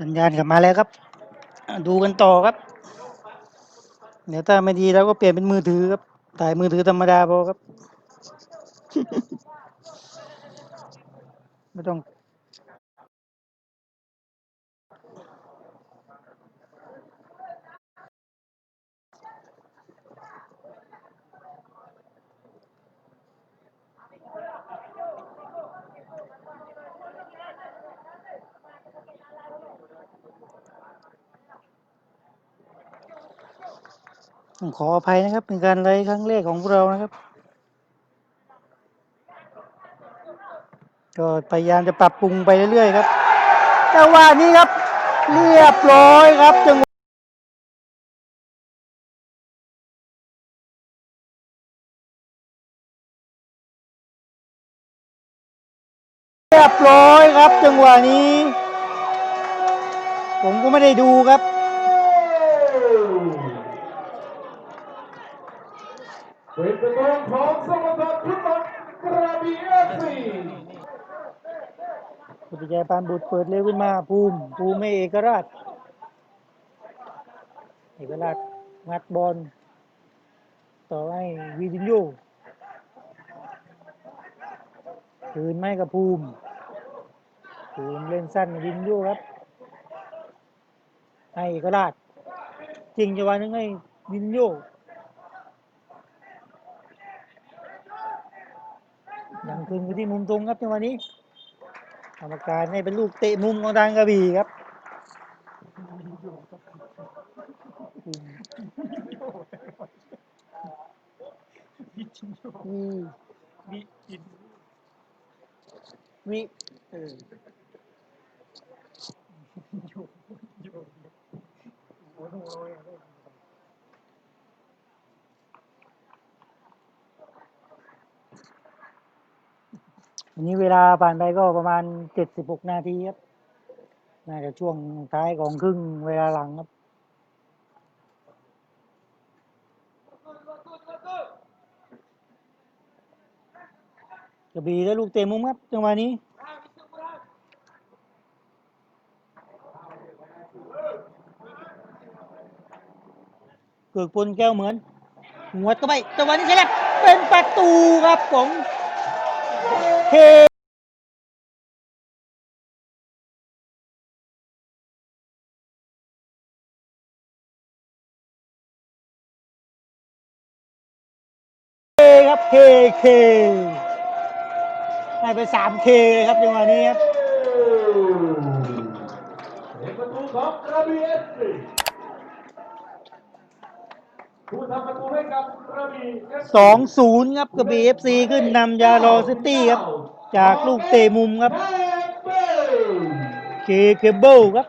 สัญญาณกลับมาแล้วครับ ดูกันต่อครับ เดี๋ยวถ้าไม่ดีเราก็เปลี่ยนเป็นมือถือครับ ถ่ายมือถือธรรมดาพอครับ ไม่ต้อง ต้องขออภัยนะครับ เป็นการไลฟ์ครั้งแรกของพวกเรานะครับ ก็พยายามจะปรับปรุงไปเรื่อยๆครับจังหวะนี้ครับ เรียบร้อยครับจังหวะเรียบร้อยครับ จังหวะนี้ ผมก็ไม่ได้ดูครับ เป็นประตูของสโมสรฟุตบอลกระบี่เอฟซีสุติชัยปานบุตรเปิดเร็วขึ้นมาภูมิภูมิเอกราชเอกราชงัดบอลต่อให้วีดินโยคืนไม่กับภูมิภูมิเล่นสั้นวินโยครับให้เอกราชจริงจังหวะนึงให้วินโย ยังคืนไปที่มุมตรงครับจังหวะนี้กรรมการให้เป็นลูกเตะมุมของทางกระบี่ครับอืม วิวิเอออั วันนี้เวลาผ่านไปก็ประมาณเจ็ดสิบหกนาทีครับ น่าจะช่วงท้ายของครึ่งเวลาหลังครับกระบี่ได้ลูกเตะมุมครับจังหวะนี้เกิดปนแก้วเหมือนหัวดเข้าไปจังหวะนี้ใช่ไหมเป็นประตูครับของ เทเคครับเคเคให้ไปสามเคครับจังหวะนี้ครับ เป็นประตูของกระบี่เอฟซีผู้ทำประตูให้กับกระบี่ FC สองศูนย์ครับกระบี่เอฟซีขึ้นนำยาโรซิตี้ครับ จากลูกเตะมุมครับแฮมเบอร์เคเคเบิลครับ